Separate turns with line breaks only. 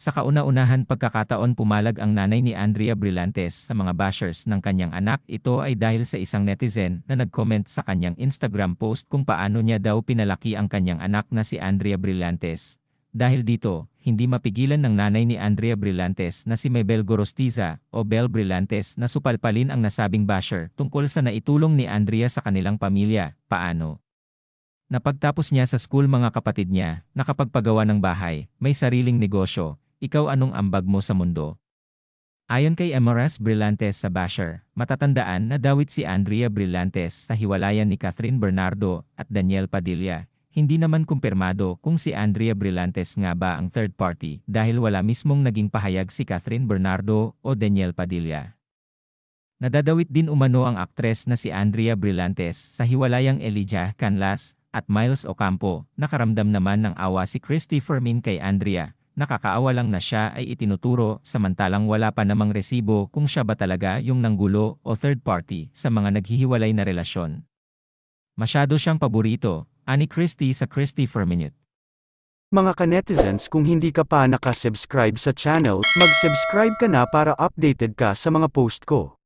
Sa kauna-unahan pagkakataon pumalag ang nanay ni Andrea Brillantes sa mga bashers ng kanyang anak. Ito ay dahil sa isang netizen na nag-comment sa kanyang Instagram post kung paano niya daw pinalaki ang kanyang anak na si Andrea Brillantes. Dahil dito, hindi mapigilan ng nanay ni Andrea Brillantes na si Mabel Gorostiza o Bel Brillantes na supalpalin ang nasabing basher tungkol sa naitulong ni Andrea sa kanilang pamilya. Paano? Napagtapos niya sa school mga kapatid niya, nakapagpagawa ng bahay, may sariling negosyo, ikaw anong ambag mo sa mundo? Ayon kay Amaras Brillantes sa Basher, matatandaan na dawit si Andrea Brillantes sa hiwalayan ni Catherine Bernardo at Daniel Padilla. Hindi naman kumpirmado kung si Andrea Brillantes nga ba ang third party dahil wala mismong naging pahayag si Catherine Bernardo o Daniel Padilla. Nadadawit din umano ang aktres na si Andrea Brillantes sa hiwalayang Elijah Canlas at Miles Ocampo. Nakaramdam naman ng awa si Christy Fermin kay Andrea. Nakakaawa lang na siya ay itinuturo samantalang wala pa namang resibo kung siya ba talaga yung nanggulo o third party sa mga naghihiwalay na relasyon. Masyado siyang paborito, ani Christy sa Christy Ferminute.
Mga ka-netizens kung hindi ka pa nakasubscribe sa channel, mag-subscribe ka na para updated ka sa mga post ko.